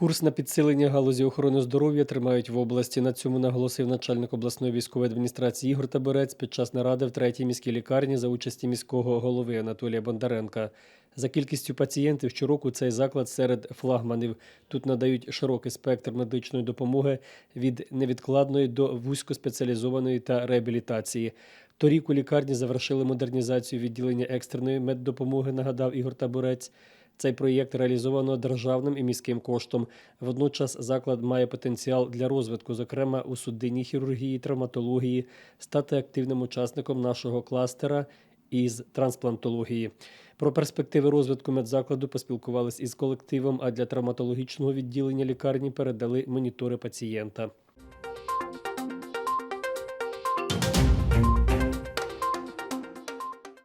Курс на підсилення галузі охорони здоров'я тримають в області. На цьому наголосив начальник обласної військової адміністрації Ігор Таборець під час наради в третій міській лікарні за участі міського голови Анатолія Бондаренка. За кількістю пацієнтів щороку цей заклад серед флагманів. Тут надають широкий спектр медичної допомоги від невідкладної до вузькоспеціалізованої та реабілітації. Торік у лікарні завершили модернізацію відділення екстреної меддопомоги, нагадав Ігор Таборець. Цей проєкт реалізовано державним і міським коштом. Водночас заклад має потенціал для розвитку, зокрема у судинній хірургії, травматології, стати активним учасником нашого кластера із трансплантології. Про перспективи розвитку медзакладу поспілкувались із колективом, а для травматологічного відділення лікарні передали монітори пацієнта.